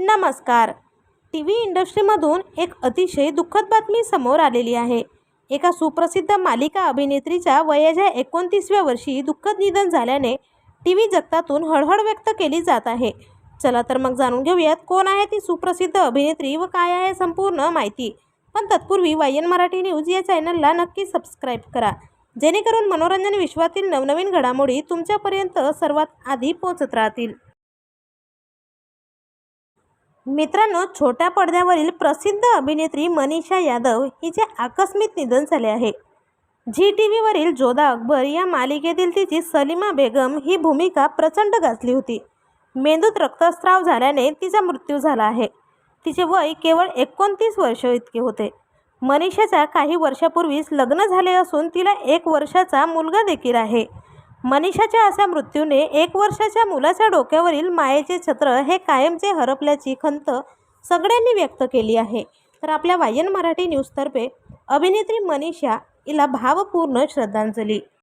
नमस्कार. T V इंडस्ट्रीमधून एक अतिशय दुःखद बातमी समोर आलेली आहे. एका सुप्रसिद्ध मालिका अभिनेत्रीच्या वयाच्या एकोणतीसव्या वर्षी दुःखद निधन झाल्याने टी व्ही जगतातून हळहळ व्यक्त केली जात आहे. चला तर मग जाणून घेऊयात कोण आहे ती सुप्रसिद्ध अभिनेत्री व काय आहे संपूर्ण माहिती. पण तत्पूर्वी वाय एन मराठी न्यूज या चॅनलला नक्की सबस्क्राईब करा. जेणेकरून मनोरंजन विश्वातील नवनवीन घडामोडी तुमच्यापर्यंत सर्वात आधी पोहोचत राहतील. मित्रांनो छोट्या पडद्यावरील प्रसिद्ध अभिनेत्री मनीषा यादव हिचे आकस्मिक निधन झाले आहे. झी टी व्हीवरील जोधा अकबर या मालिकेतील तिची सलीमा बेगम ही भूमिका प्रचंड गाजली होती. मेंदूत रक्तस्राव झाल्याने तिचा मृत्यू झाला आहे. तिचे वय केवळ एकोणतीस वर्ष इतके होते. मनीषाच्या काही वर्षापूर्वीच लग्न झाले असून तिला एक वर्षाचा मुलगा देखील आहे. मनीषाच्या अशा मृत्यूने एक वर्षाच्या मुलाच्या डोक्यावरील मायेचे छत्र हे कायमचे हरपल्याची खंत सगळ्यांनी व्यक्त केली आहे. तर आपल्या वायन मराठी न्यूजतर्फे अभिनेत्री मनीषा हिला भावपूर्ण श्रद्धांजली.